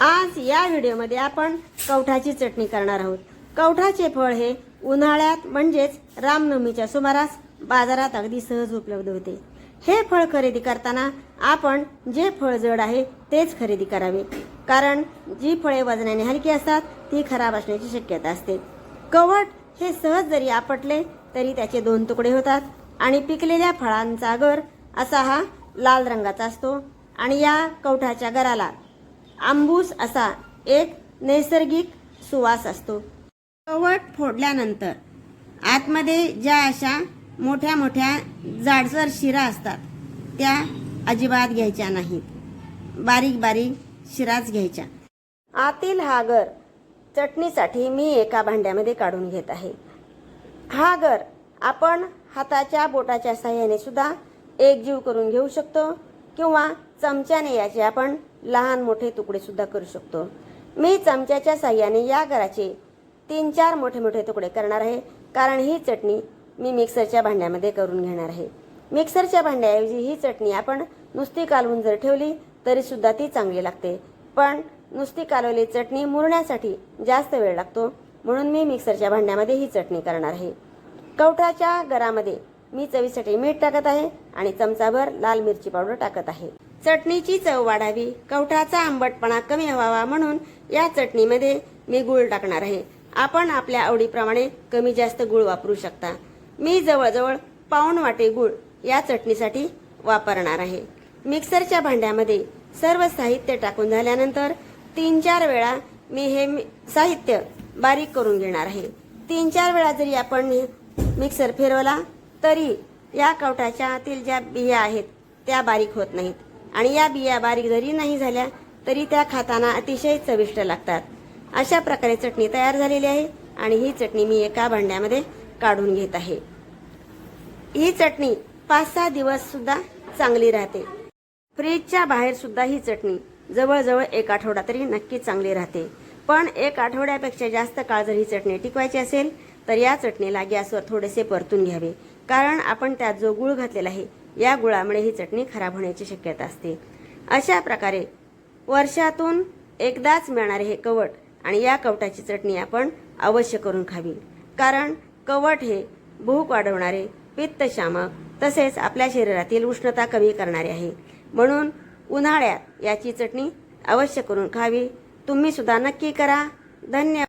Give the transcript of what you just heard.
आज या व्हिडिओमध्ये आपण कवठाची चटणी करणार आहोत. कवठाचे फळ हे उन्हाळ्यात म्हणजेच रामनवमीच्या सुमारास बाजारात अगदी सहज उपलब्ध होते. हे फळ खरेदी करताना आपण जे फळ जड आहे तेच खरेदी करावे. कारण जी फळे वजनाने हलकी असतात ती खराब असण्याची शक्यता असते. कवट हे सहज जरी आपटले तरी त्याचे दोन तुकडे होतात आणि पिकलेल्या फळांचा गर असा हा लाल रंगाचा असतो आणि या कवठाच्या गराला आंबूस असा एक नैसर्गिक सुवास असतो. कवट फोडल्यानंतर आतमध्ये ज्या अशा मोठ्या मोठ्या जाडसर शिरा असतात त्या अजिबात घ्यायच्या नाहीत. बारीक बारीक शिराच घ्यायच्या. आतील हा गर चटणीसाठी मी एका भांड्यामध्ये काढून घेत आहे. हा गर आपण हाताच्या बोटाच्या साह्याने सुद्धा एकजीव करून घेऊ शकतो किंवा चमच्याने याचे आपण लहान मोठे तुकडे सुद्धा करू शकतो. मी चमच्याच्या साह्याने या घराचे तीन चार मोठे मोठे तुकडे करणार आहे. कारण ही चटणी मी मिक्सरच्या भांड्यामध्ये करून घेणार आहे. मिक्सरच्या भांड्याऐवजी ही चटणी आपण नुसती कालवून जर ठेवली तरी सुद्धा ती चांगली लागते. पण नुसती कालवलेली चटणी मुरण्यासाठी जास्त वेळ लागतो. म्हणून मी मिक्सरच्या भांड्यामध्ये ही चटणी करणार आहे. कवठाच्या गरामध्ये मी चवीसाठी मीठ टाकत आहे आणि चमचाभर लाल मिरची पावडर टाकत आहे. चटणीची चव वाढावी कवठाचा आंबटपणा कमी व्हावा म्हणून या चटणीमध्ये मी गूळ टाकणार आहे. आपण आपल्या आवडीप्रमाणे कमी जास्त गूळ वापरू शकता. मी जवळजवळ पाऊण वाटे गूळ या चटणीसाठी वापरणार आहे. मिक्सरच्या भांड्यामध्ये सर्व साहित्य टाकून झाल्यानंतर तीन चार वेळा मी हे साहित्य बारीक करून घेणार आहे. तीन चार वेळा जरी आपण मिक्सर फिरवला तरी या कवटाच्या आतील ज्या बिया आहेत त्या बारीक होत नाहीत. आणि या बिया बारीक जरी नाही झाल्या तरी त्या खाताना अतिशय चविष्ट लागतात. अशा प्रकारे चटणी तयार झालेली आहे आणि ही चटणी मी एका भांड्यामध्ये काढून घेत आहे. ही चटणी पाच सहा दिवस सुद्धा चांगली राहते. फ्रीजच्या बाहेर सुद्धा ही चटणी जवळजवळ एक आठवडा तरी नक्की चांगली राहते. पण एक आठवड्यापेक्षा जास्त काळ जर ही चटणी टिकवायची असेल तर या चटणीला गॅसवर थोडेसे परतून घ्यावे. कारण आपण त्यात जो गुळ घातलेला आहे या गुळामुळे ही चटणी खराब होण्याची शक्यता असते. अशा प्रकारे वर्षातून एकदाच मिळणारे हे कवट आणि या कवटाची चटणी आपण अवश्य करून खावी. कारण कवट हे भूक वाढवणारे पित्तशामक तसेच आपल्या शरीरातील उष्णता कमी करणारे आहे. म्हणून उन्हाळ्यात याची चटणी अवश्य करून खावी. तुम्ही सुद्धा नक्की करा. धन्यवाद.